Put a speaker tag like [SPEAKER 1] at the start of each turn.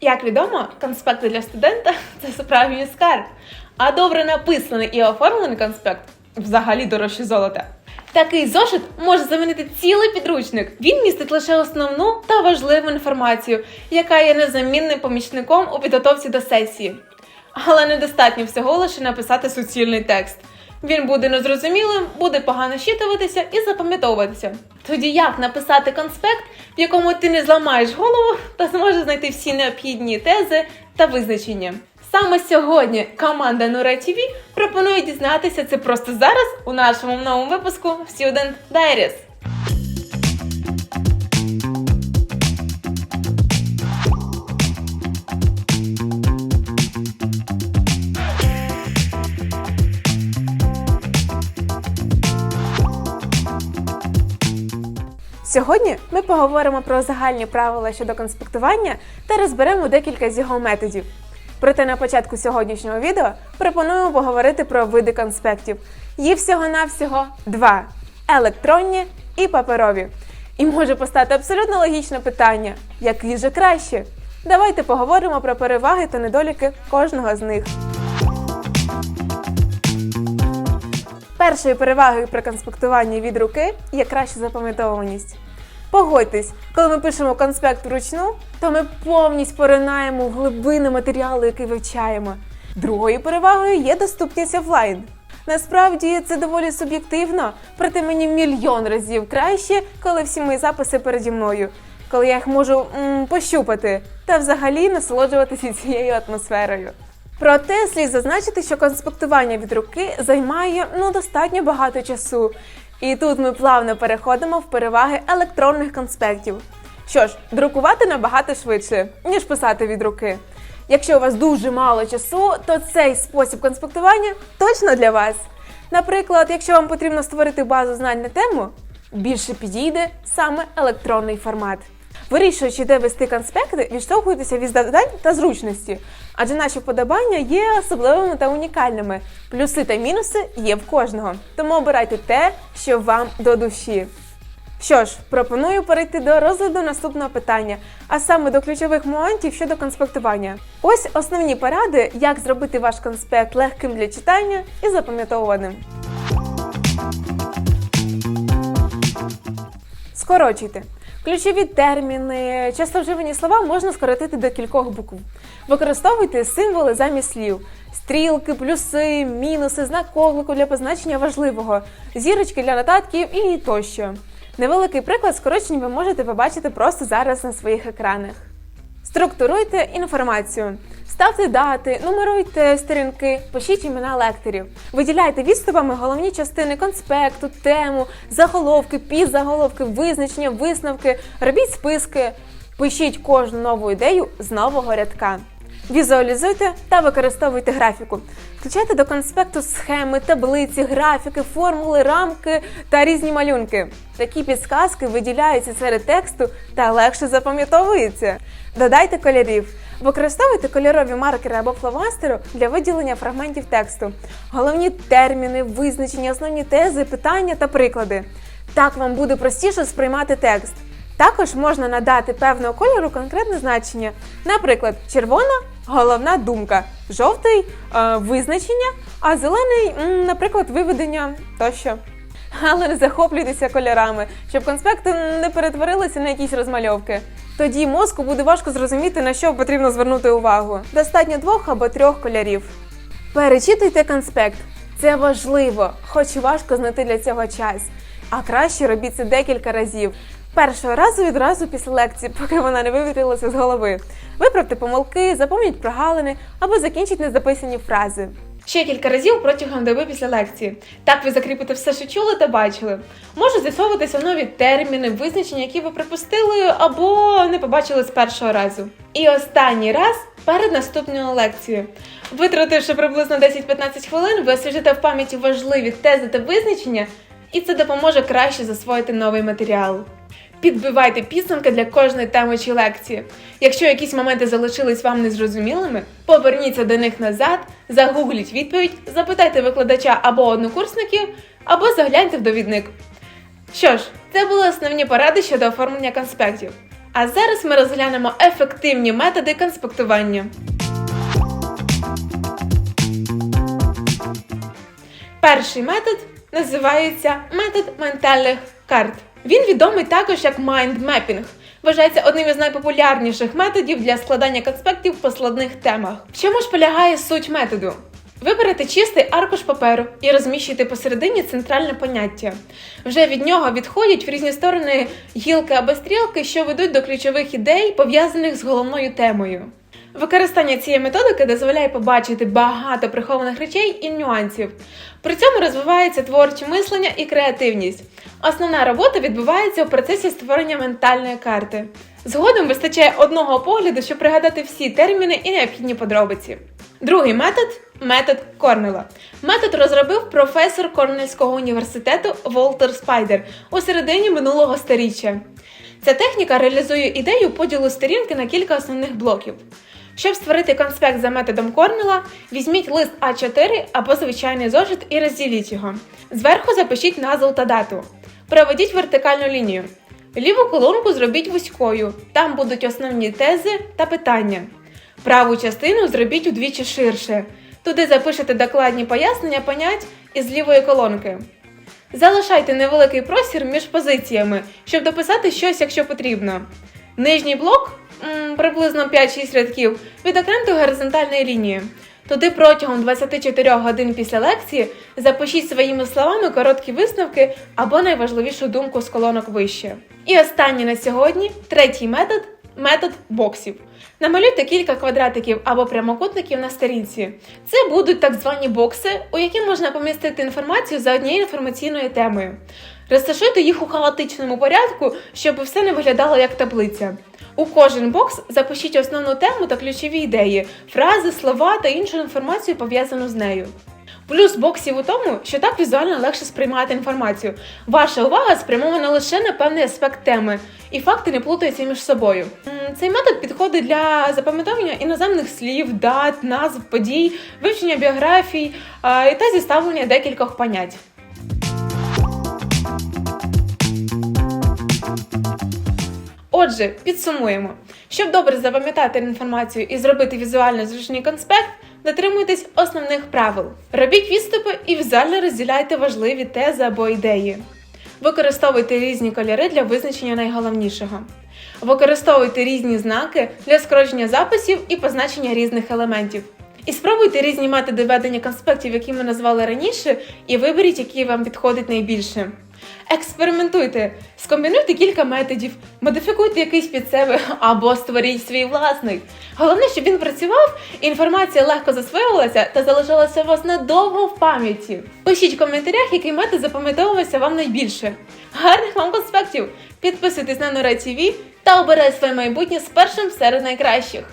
[SPEAKER 1] Як відомо, конспекти для студента це справжній скарб. А добре написаний і оформлений конспект взагалі дорожче золота. Такий зошит може замінити цілий підручник. Він містить лише основну та важливу інформацію, яка є незамінним помічником у підготовці до сесії. Але недостатньо всього лише написати суцільний текст. Він буде незрозумілим, буде погано щитуватися і запам'ятовуватися. Тоді як написати конспект, в якому ти не зламаєш голову та зможеш знайти всі необхідні тези та визначення? Саме сьогодні команда Нура ТВ пропонує дізнатися це просто зараз у нашому новому випуску Student Diaries. Сьогодні ми поговоримо про загальні правила щодо конспектування та розберемо декілька з його методів. Проте на початку сьогоднішнього відео пропонуємо поговорити про види конспектів. Їх всього-навсього два: електронні і паперові. І може постати абсолютно логічне питання: який же краще? Давайте поговоримо про переваги та недоліки кожного з них. Першою перевагою при конспектуванні від руки є краща запам'ятовуваність. Погодьтесь, коли ми пишемо конспект вручну, то ми повністю поринаємо в глибини матеріалу, який вивчаємо. Другою перевагою є доступність офлайн. Насправді це доволі суб'єктивно, проте мені мільйон разів краще, коли всі мої записи переді мною, коли я їх можу м, пощупати та взагалі насолоджуватися цією атмосферою. Проте слід зазначити, що конспектування від руки займає ну достатньо багато часу. І тут ми плавно переходимо в переваги електронних конспектів. Що ж, друкувати набагато швидше, ніж писати від руки. Якщо у вас дуже мало часу, то цей спосіб конспектування точно для вас. Наприклад, якщо вам потрібно створити базу знань на тему, більше підійде саме електронний формат. Вирішуючи, де вести конспекти, відштовхуйтеся від завдань та зручності, адже наші вподобання є особливими та унікальними. Плюси та мінуси є в кожного. Тому обирайте те, що вам до душі. Що ж, пропоную перейти до розгляду наступного питання, а саме до ключових моментів щодо конспектування. Ось основні поради, як зробити ваш конспект легким для читання і запам'ятовуваним. Скорочуйте. Ключові терміни, часто вживані слова можна скоротити до кількох букв. Використовуйте символи замість слів: стрілки, плюси, мінуси, знак оклику для позначення важливого, зірочки для нотатків і тощо. Невеликий приклад скорочень ви можете побачити просто зараз на своїх екранах. Структуруйте інформацію. Ставте дати, нумеруйте сторінки, пишіть імена лекторів. Виділяйте відступами головні частини конспекту, тему, заголовки, підзаголовки, визначення, висновки, робіть списки. Пишіть кожну нову ідею з нового рядка. Візуалізуйте та використовуйте графіку. Включайте до конспекту схеми, таблиці, графіки, формули, рамки та різні малюнки. Такі підсказки виділяються серед тексту та легше запам'ятовуються. Додайте кольорів. Використовуйте кольорові маркери або фломастери для виділення фрагментів тексту. Головні терміни, визначення, основні тези, питання та приклади. Так вам буде простіше сприймати текст. Також можна надати певного кольору конкретне значення. Наприклад, червона головна думка, жовтий е, визначення, а зелений, наприклад, виведення тощо. Але не захоплюйтеся кольорами, щоб конспекти не перетворилися на якісь розмальовки. Тоді мозку буде важко зрозуміти, на що потрібно звернути увагу. Достатньо двох або трьох кольорів. Перечитуйте конспект. Це важливо, хоч і важко знайти для цього час. А краще робіть це декілька разів. Першого разу відразу після лекції, поки вона не вивітрилася з голови. Виправте помилки, запомніть прогалини або закінчіть незаписані фрази. Ще кілька разів протягом доби після лекції. Так ви закріпите все, що чули та бачили. Може з'ясовуватися нові терміни, визначення, які ви припустили або не побачили з першого разу. І останній раз перед наступною лекцією. Витративши приблизно 10-15 хвилин, ви освіжите в пам'яті важливі тези та визначення, і це допоможе краще засвоїти новий матеріал. Підбивайте підсумки для кожної теми чи лекції. Якщо якісь моменти залишились вам незрозумілими, поверніться до них назад, загугліть відповідь, запитайте викладача або однокурсників, або загляньте в довідник. Що ж, це були основні поради щодо оформлення конспектів. А зараз ми розглянемо ефективні методи конспектування. Перший метод називається метод ментальних карт. Він відомий також як майндмепінг. Вважається одним із найпопулярніших методів для складання конспектів по складних темах. В чому ж полягає суть методу? Ви берете чистий аркуш паперу і розміщуєте посередині центральне поняття. Вже від нього відходять в різні сторони гілки або стрілки, що ведуть до ключових ідей, пов'язаних з головною темою. Використання цієї методики дозволяє побачити багато прихованих речей і нюансів. При цьому розвивається творче мислення і креативність. Основна робота відбувається у процесі створення ментальної карти. Згодом вистачає одного погляду, щоб пригадати всі терміни і необхідні подробиці. Другий метод метод Корнела. Метод розробив професор Корнельського університету Волтер Спайдер у середині минулого сторіччя. Ця техніка реалізує ідею поділу сторінки на кілька основних блоків. Щоб створити конспект за методом Корнела, візьміть лист А4 або звичайний зошит і розділіть його. Зверху запишіть назву та дату. Проведіть вертикальну лінію. Ліву колонку зробіть вузькою, там будуть основні тези та питання. Праву частину зробіть удвічі ширше. Туди запишете докладні пояснення понять із лівої колонки. Залишайте невеликий простір між позиціями, щоб дописати щось, якщо потрібно. Нижній блок, приблизно 5-6 рядків, відокремте горизонтальної лінії. Туди протягом 24 годин після лекції запишіть своїми словами короткі висновки або найважливішу думку з колонок вище. І останнє на сьогодні третій метод метод боксів. Намалюйте кілька квадратиків або прямокутників на сторінці. Це будуть так звані бокси, у які можна помістити інформацію за однією інформаційною темою. Розташуйте їх у хаотичному порядку, щоб все не виглядало як таблиця. У кожен бокс запишіть основну тему та ключові ідеї, фрази, слова та іншу інформацію пов'язану з нею. Плюс боксів у тому, що так візуально легше сприймати інформацію. Ваша увага спрямована лише на певний аспект теми, і факти не плутаються між собою. Цей метод підходить для запам'ятовування іноземних слів, дат, назв, подій, вивчення біографій та зіставлення декількох понять. Отже, підсумуємо. Щоб добре запам'ятати інформацію і зробити візуально зручний конспект, дотримуйтесь основних правил. Робіть відступи і візуально розділяйте важливі тези або ідеї. Використовуйте різні кольори для визначення найголовнішого. Використовуйте різні знаки для скорочення записів і позначення різних елементів. І спробуйте різні методи ведення конспектів, які ми назвали раніше, і виберіть, який вам підходить найбільше. Експериментуйте, скомбінуйте кілька методів, модифікуйте якийсь під себе або створіть свій власний. Головне, щоб він працював, інформація легко засвоювалася та залишалася у вас надовго в пам'яті. Пишіть в коментарях, який метод запам'ятовувався вам найбільше. Гарних вам конспектів! Підписуйтесь на Нора ТВ та обирайте своє майбутнє з першим серед найкращих.